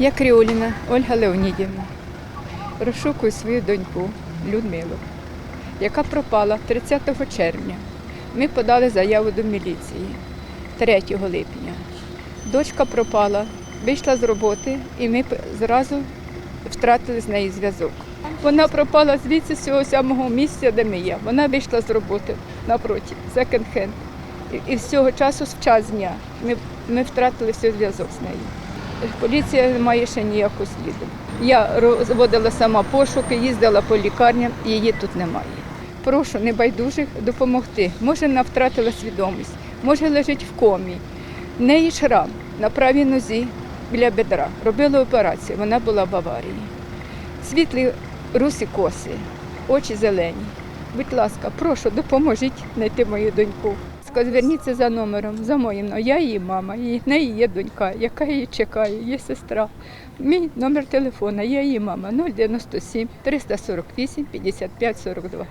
Я Кріоліна Ольга Леонідівна. Розшукую свою доньку Людмилу, яка пропала 30 червня. Ми подали заяву до міліції 3 липня. Дочка пропала, вийшла з роботи і ми зразу втратили з нею зв'язок. Вона пропала звідси з цього самого місця, де ми є. Вона вийшла з роботи напроти, секонд-хенд. І з цього часу, з час дня, ми, ми втратили все зв'язок з нею. Поліція не має ще ніякого сліду. Я розводила сама пошуки, їздила по лікарням, її тут немає. Прошу небайдужих допомогти. Може, вона втратила свідомість, може лежить в комі. В неї шрам на правій нозі біля бедра. Робили операцію, вона була в аварії. Світлі русі коси, очі зелені. Будь ласка, прошу, допоможіть знайти мою доньку. Зверніться за номером, за моїм. Я її мама, і неї є донька, яка її чекає, є сестра. Мій номер телефона, я її мама 097 348 55 42.